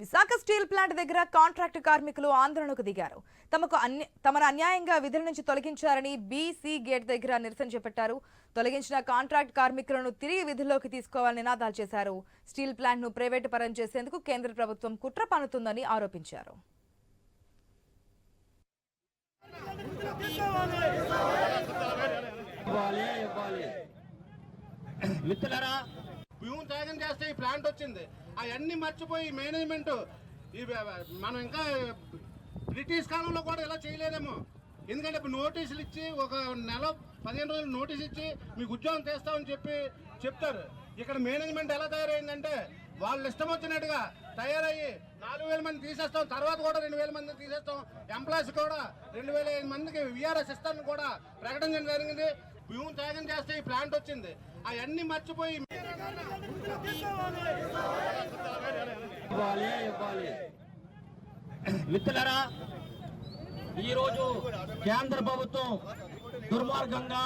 Visakha steel plant దగ్గర contract కార్మికులు ఆందోళనకు దిగారు. తమకు అన్య తమను అన్యాయంగా విధుల నుంచి తొలగించారని బీసీ గేట్ దగ్గర నిరసన చేపట్టారు. తొలగించిన కాంట్రాక్ట్ కార్మికులను తిరిగి విధుల్లోకి తీసుకోవాలని నినాదాలు చేశారు. స్టీల్ ప్లాంట్ను ప్రైవేటు పరం చేసేందుకు కేంద్ర ప్రభుత్వం కుట్ర పన్నుతుందని ఆరోపించారు. త్యాగం చేస్తే ఈ ప్లాంట్ వచ్చింది. అవన్నీ మర్చిపోయి మేనేజ్మెంట్ మనం ఇంకా బ్రిటిష్ కాలంలో కూడా ఇలా చేయలేదేమో. ఎందుకంటే ఇప్పుడు నోటీసులు ఇచ్చి ఒక నెల పదిహేను రోజులు నోటీస్ ఇచ్చి మీకు ఉద్యోగం తెస్తామని చెప్పి చెప్తారు. ఇక్కడ మేనేజ్మెంట్ ఎలా తయారైందంటే వాళ్ళు ఇష్టం వచ్చినట్టుగా తయారయ్యి నాలుగు వేల మంది తీసేస్తాం తర్వాత కూడా రెండు వేల మంది తీసేస్తాం. ఎంప్లాయీస్ కూడా రెండు వేల ఐదు మందికి విఆర్ఎస్ ఇస్తారని కూడా ప్రకటించడం జరిగింది. భూమి త్యాగం చేస్తే ఈ ప్లాంట్ వచ్చింది. అవన్నీ మర్చిపోయి ఇవ్వాలి ఇవ్వాలి. మిత్రులారా ఈరోజు కేంద్ర ప్రభుత్వం దుర్మార్గంగా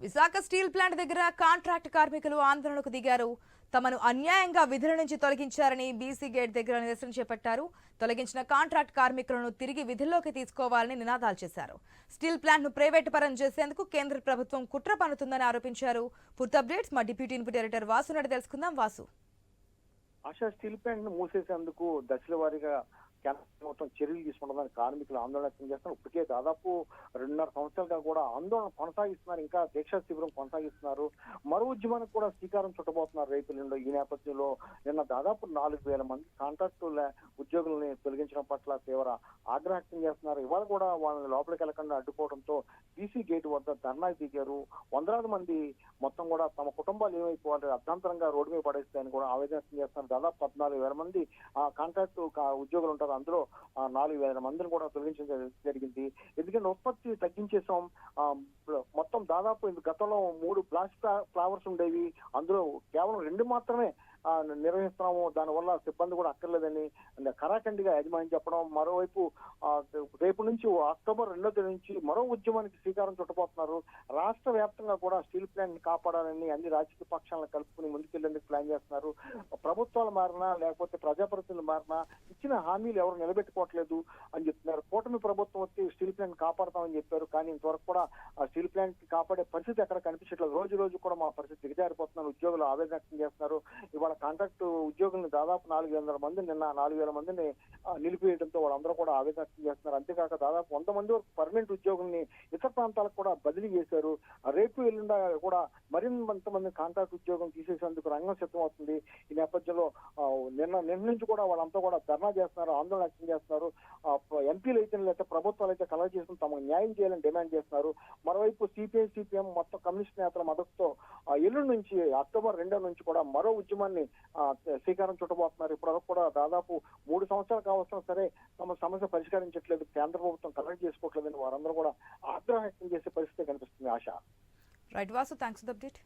విశాఖ స్టీల్ ప్లాంట్ దగ్గర కాంట్రాక్ట్ కార్మికులు ఆందోళనకు దిగారు. తమను అన్యాయంగా విధుల నుంచి తొలగించారని బీసీ గేట్ దగ్గర నిరసన చేపట్టారు. తొలగించిన కాంట్రాక్ట్ కార్మికులను తిరిగి విధుల్లోకి తీసుకోవాలని నినాదాలు చేశారు. స్టీల్ ప్లాంట్ను ప్రైవేటు పరం చేసేందుకు కేంద్ర ప్రభుత్వం కుట్ర పన్నుతుందని ఆరోపించారు. పూర్తి అప్డేట్స్ మా deputy input director Vasu Naidu తెలుసుకుందాం. వాసు. ఆశా స్టీల్ ప్లాంట్ను మూసేసేందుకు దశల వారీగా కేంద్ర ప్రభుత్వం చర్యలు తీసుకుంటుందని కార్మికులు ఆందోళన వ్యక్తం చేస్తున్నారు. ఇప్పటికే దాదాపు రెండున్నర సంవత్సరాలుగా కూడా ఆందోళన కొనసాగిస్తున్నారు. ఇంకా దీక్షా శిబిరం కొనసాగిస్తున్నారు. మరో ఉద్యమానికి కూడా శ్రీకారం చుట్టబోతున్నారు రైతులు. ఈ నేపథ్యంలో నిన్న దాదాపు నాలుగు వేల మంది కాంట్రాక్టు ఉద్యోగులని తొలగించడం పట్ల తీవ్ర ఆగ్రహం వ్యక్తం చేస్తున్నారు. ఇవాళ కూడా వాళ్ళని లోపలికి వెళ్ళకుండా అడ్డుకోవడంతో బీసీ గేట్ వద్ద ధర్నాకి దిగారు. వందలాది మంది మొత్తం కూడా తమ కుటుంబాలు ఏమైపోవాలి అర్థాంతరంగా రోడ్డు మీద పడేస్తాయని కూడా ఆవేదన వ్యక్తం చేస్తున్నారు. దాదాపు పద్నాలుగు వేల మంది ఆ కాంట్రాక్టు ఉద్యోగులు ఉంటారు. అందులో నాలుగు వేల మందిని కూడా తొలగించడం జరిగింది. ఎందుకంటే ఉత్పత్తి తగ్గించేసాం మొత్తం దాదాపు గతంలో మూడు ప్లాస్టిక్ ఫ్లవర్స్ ఉండేవి. అందులో కేవలం రెండు మాత్రమే నిర్వహిస్తున్నాము. దానివల్ల సిబ్బంది కూడా అక్కర్లేదని కరాఖండిగా యజమాని చెప్పడం మరోవైపు రేపు నుంచి అక్టోబర్ రెండో తేదీ నుంచి మరో ఉద్యమానికి శ్రీకారం చుట్టబోతున్నారు. రాష్ట్ర వ్యాప్తంగా కూడా స్టీల్ ప్లాంట్ని కాపాడాలని అన్ని రాజకీయ పక్షాలను కలుపుకుని ముందుకెళ్ళేందుకు ప్లాన్ చేస్తున్నారు. ప్రభుత్వాలు మారినా లేకపోతే ప్రజాప్రతినిధులు మారినా ఇచ్చిన హామీలు ఎవరు నిలబెట్టుకోవట్లేదు అని చెప్తున్నారు. కూటమి ప్రభుత్వం వచ్చి స్టీల్ ప్లాంట్ కాపాడతామని చెప్పారు. కానీ ఇంతవరకు కూడా ఆ స్టీల్ ప్లాంట్ కాపాడే పరిస్థితి ఎక్కడ కనిపించట్లేదు. రోజు రోజు కూడా మా పరిస్థితి దిగజారిపోతున్నారు. ఉద్యోగులు ఆవేదన వ్యక్తం చేస్తున్నారు. ఇవాళ కాంట్రాక్ట్ ఉద్యోగులను దాదాపు నాలుగు వందల మంది నిన్న నాలుగు వేల మందిని నిలిపివేయడంతో వాళ్ళందరూ కూడా ఆవేదన చేస్తున్నారు. అంతేకాక దాదాపు వంద మంది వరకు పర్మనెంట్ ఉద్యోగుల్ని ఇతర ప్రాంతాలకు కూడా బదిలీ చేశారు. రేపు ఎల్లుండ కూడా మరింత మంది కాంట్రాక్ట్ ఉద్యోగం తీసేసేందుకు రంగం సిద్ధమవుతుంది. ఈ నేపథ్యంలో నిన్న నిన్న నుంచి కూడా వాళ్ళంతా కూడా ధర్నా చేస్తున్నారు ఆందోళన వ్యక్తం చేస్తున్నారు. ఎంపీలు అయితే లేకపోతే ప్రభుత్వాలు అయితే కలవ చేసుకుని తమకు న్యాయం చేయాలని డిమాండ్ చేస్తున్నారు. మరోవైపు సిపిఐ సిపిఎం మొత్తం కమ్యూనిస్ట్ నేతల మద్దతుతో ఎల్లుండి నుంచి అక్టోబర్ రెండో నుంచి కూడా మరో ఉద్యమాన్ని దీన్ని శ్రీకారం చుట్టబోతున్నారు. ఇప్పటివరకు కూడా దాదాపు మూడు సంవత్సరాలు కావస్తున్నా సరే తమ సమస్య పరిష్కరించట్లేదు. కేంద్ర ప్రభుత్వం కలెక్ట్ చేసుకోవట్లేదని వారందరూ కూడా ఆగ్రహం వ్యక్తం చేసే పరిస్థితి కనిపిస్తుంది Asha. Right Vasu thanks update